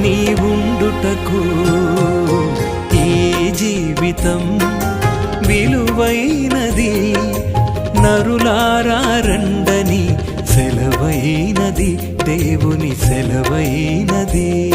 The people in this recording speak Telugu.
నీ ఉండుటకు ఈ జీవితం విలువైనది? నరులారండని సెలవైనది దేవుని సెలవైనది.